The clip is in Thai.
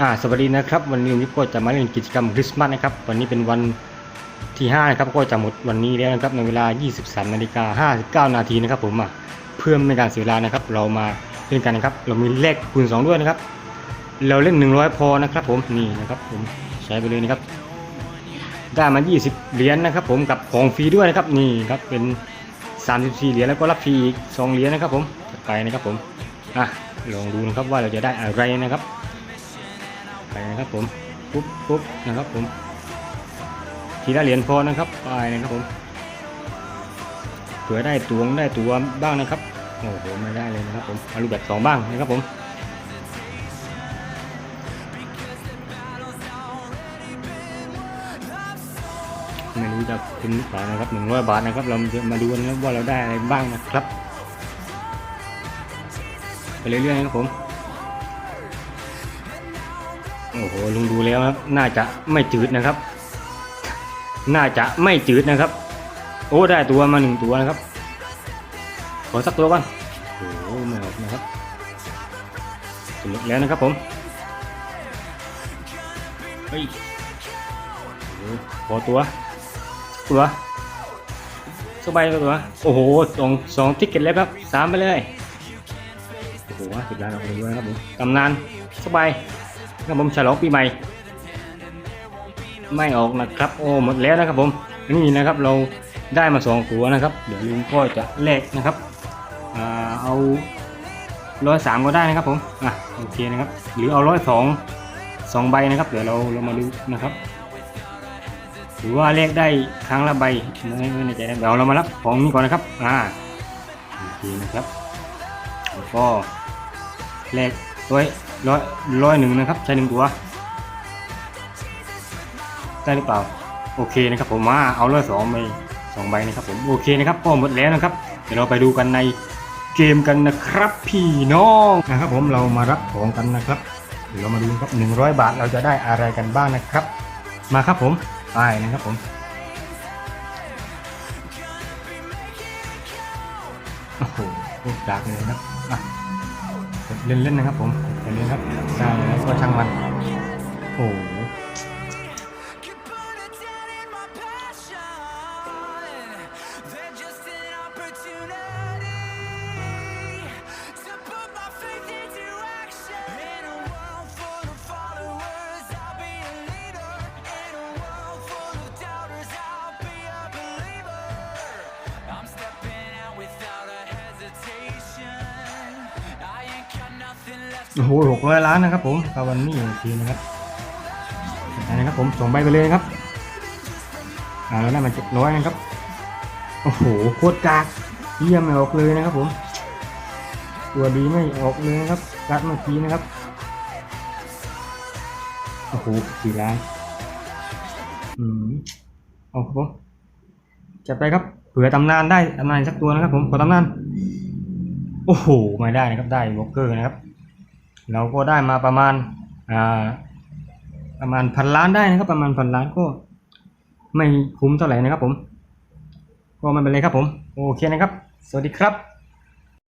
อ่าสวัสดีนะครับ วันนี้ผมก็จะมาเล่นกิจกรรมคริสต์มาสนะครับวันนี้เป็นวันที่5นะครับก็จะหมดวันนี้แล้วนะครับในเวลา 23นาฬิกา59นาทีนะครับผมอะเพื่อไม่ให้การเสียเวลานะครับ เรามาเล่นกันนะครับ เรามีเลขคูณ2ด้วยนะครับ เราเล่น 100 พอนะครับผมนี่นะครับผมใช้ไปเลยนะครับ ได้มา 20 เหรียญนะครับ ผมกับของฟรีด้วยนะครับนี่ครับเป็น 34 เหรียญแล้วก็รับฟรีอีก2เหรียญนะครับ ผมจัดไปนะครับผมอะลองดูนะครับว่าเราจะได้อะไรนะครับ ไปนะครับผมปุ๊บปุ๊บนะครับผมทีละเหรียญพอนะครับไปนะครับผมเผื่อได้ตัวได้ตัวบ้างนะครับโอ้โหไม่ได้เลยนะครับผมเอารูปแบบสองบ้างนะครับผมไม่รู้จะคุ้มหรือเปล่านะครับหนึ่งร้อยบาทนะครับ เราจะมาดูกันนะว่าเราได้อะไรบ้างนะครับ ไปเรื่อยๆนะครับผม โอ้โหลุงดูแล้วครับน่าจะไม่จืดนะครับ น่าจะไม่จืดนะครับ โอ้ได้ตัวมาหนึ่งตัวนะครับ ขอสักตัวบ้างโอ้โหไม่ออกนะครับสนุกแล้วนะครับผมเฮ้ยขอตัว ตัวสบายตัว โอ้โหสองสองทิกเก็ตแล้วครับสามไปเลย โอ้โหสิบล้านอด้วยนะครับผมตำนานสบาย ครับผมฉลองปีใหม่ ไม่ออกนะครับ โอ้หมดแล้วนะครับผมนี่นะครับเราได้มาสองตัวนะครับ เดี๋ยวลุงก็จะแลกนะครับเอาร้อยสามก็ได้นะครับผมอะโอเคนะครับ หรือเอาร้อยสองสองใบนะครับ เดี๋ยวเราเรามาดูนะครับหรือว่าเลขได้ครั้งละใบไม่ไม่แน่ใจนะเดี๋ยวเรามารับของนี้ก่อนนะครับอ่าโอเคนะครับแล้วก็เลขร้อย ร้อยร้อยหนึ่งนะครับ ใช้หนึ่งตัว ได้หรือเปล่า โอเคนะครับผมมาเอาร้อยสองไปสองใบนะครับผมโอเคนะครับก็หมดแล้วนะครับ เดี๋ยวเราไปดูกันในเกมกันนะครับ พี่น้องนะครับ ผมเรามารับของกันนะครับเดี๋ยวเรามาดูครับหนึ่งร้อยบาทเราจะได้อะไรกันบ้างนะครับ มาครับผมไปนะครับผมโอ้โหลูกจากเลยนะครับอะ เล่นๆนะครับผมเล่นเล่นครับได้แล้วก็ช่างมันโอ้ โอ้โหหกร้อยล้านนะครับผมกาวันนี้อีกทีนะครับอันนะครับผมส่งใบไปเลยนะครับอ่าแล้วได้มาเจ็ดร้อยนะครับ โอ้โหโคตรกากเยี่ยมไม่ออกเลยนะครับผม ตัวดีไม่ออกเลยนะครับการ์ดเมื่อกี้นะครับ โอ้โหสี่ล้าน อืมเอาครับผมจัดไปครับเผื่อตำนานได้ตำนานสักตัวนะครับผมขอตำนาน โอ้โหไม่ได้นะครับได้วอลเกอร์นะครับ เราก็ได้มาประมาณอ่าประมาณพันล้านได้นะครับ ประมาณพันล้านก็ไม่คุ้มเท่าไหร่นะครับผม ก็ไม่เป็นไรครับผม โอเคนะครับ สวัสดีครับ